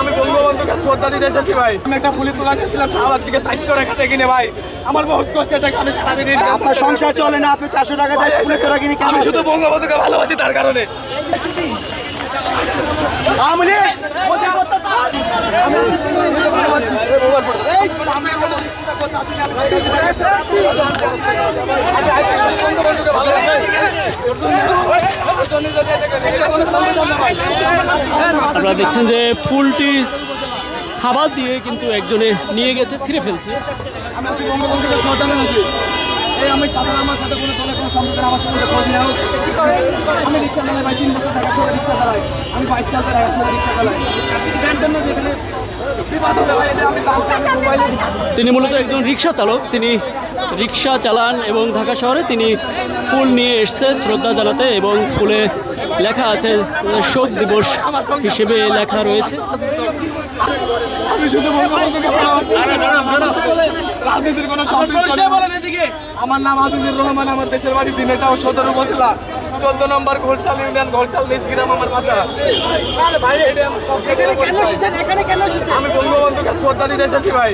আমি বঙ্গবন্ধুকে শ্রদ্ধা দিতে এসেছি ভাই। আমি একটা পুলিশ তোলা গেছিলাম শাহবাগ থেকে চারশো টাকা থেকে কিনে ভাই। আমার বহুত কষ্টের টাকা আমি সারাদিন আপনার সংসার চলে না আপনি চারশো টাকা দেয় ফুলে তোরা কিনে আমি শুধু বঙ্গবন্ধুকে ভালোবাসি তার কারণে। আমি আপনারা দেখছেন যে ফুলটি খাবার দিয়ে কিন্তু একজনে নিয়ে গেছে, ছিঁড়ে ফেলছে। আমি আমার সাথে কোনো আমার আমি রিক্সা চালাই ভাই রিক্সা চালাই আমি বাইশ সাল টাকা রিক্সা চালাই তিনি মূলত একজন রিক্সা চালক। তিনি রিক্সা চালান এবং ঢাকা শহরে তিনি ফুল নিয়ে এসছে শ্রদ্ধা জানাতে এবং ফুলে লেখা আছে শোক দিবস হিসেবে লেখা রয়েছে। রাজনীতির কোনো আমার নাম আজিজুর রহমান আমার দেশের বাড়ি জিনেতা ও সদর উপজেলা। চোদ্দ নম্বর ঘোরশাল ইউনিয়ন ঘোরশাল নিসগ্রাম আমার বাসা। আমি বঙ্গবন্ধুকে শ্রদ্ধা দিতে এসেছি ভাই।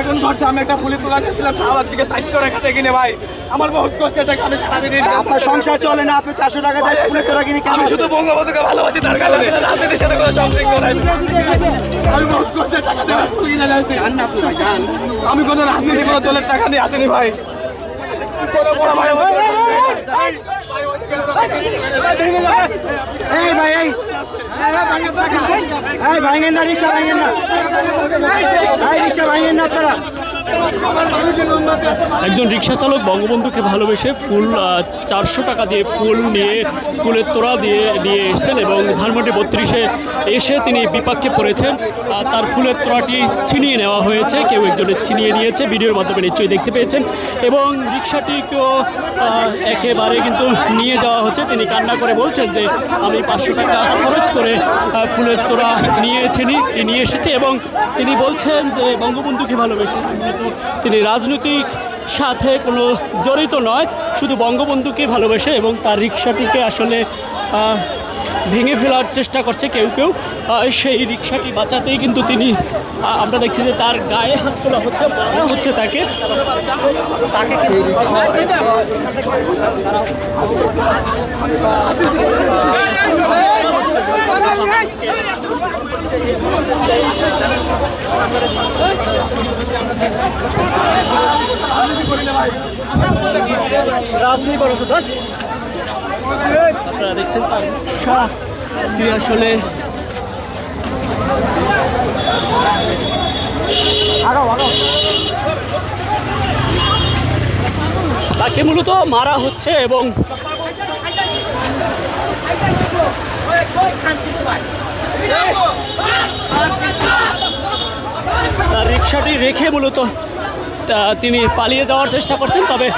এখন ঘরছে আমি একটা পুলিশ তোলা গেছিলাম শাহবাগ থেকে চারশো টাকা থেকে কিনে ভাই। আমার বহুত কষ্টের টাকা আমি সারাদিন আপনার সংসার চলে না আপনি চারশো টাকা দেয় ফুলে তোরা কিনে আমি শুধু বঙ্গবন্ধুকে ভালোবাসি তার কারণে রাজনীতির সাথে কোনো সম্পৃক্ত নাই। আমি বহুত কষ্টের টাকা ফুল কিনে যাইছি আমি কোনো রাজনীতি কোনো দলের টাকা নিয়ে আসেনি ভাই। বড় ভাই এই ভাই এই। এই ভাঙেন না রিক্সা ভাঙেন না। এই রিক্সা ভাঙেন না আপনারা। একজন রিক্সা চালক বঙ্গবন্ধুকে ভালোবেসে ফুল চারশো টাকা দিয়ে ফুল নিয়ে ফুলের তোড়া দিয়ে নিয়ে এসেছেন এবং ধানমন্ডি বত্রিশে এসে তিনি বিপাকে পড়েছেন। তার ফুলের তোড়াটি ছিনিয়ে নেওয়া হয়েছে, কেউ একজনের ছিনিয়ে নিয়েছে, ভিডিওর মাধ্যমে নিশ্চয়ই দেখতে পেয়েছেন। এবং রিক্সাটিকেও একেবারে কিন্তু নিয়ে যাওয়া হচ্ছে। তিনি কান্না করে বলছেন যে, আমি পাঁচশো টাকা খরচ করে ফুলের তোড়া নিয়েছি নিয়ে এসেছি। এবং তিনি বলছেন যে, বঙ্গবন্ধুকে ভালোবেসে কিন্তু তিনি রাজনৈতিক সাথে কোনো জড়িত নয়, শুধু বঙ্গবন্ধুকে ভালোবেসে এবং তার রিক্সাটিকে আসলে ভেঙে ফেলার চেষ্টা করছে কেউ কেউ। সেই রিক্সাটি বাঁচাতেই কিন্তু তিনি আমরা দেখছি যে তার গায়ে হাত তোলা হচ্ছে, মারা হচ্ছে তাকে। রাজনীতি করো তো আপনারা দেখছেন তিনি আসলে তাকে মূলত মারা হচ্ছে এবং তার রিক্সাটি রেখে মূলত তিনি পালিয়ে যাওয়ার চেষ্টা করছেন তবে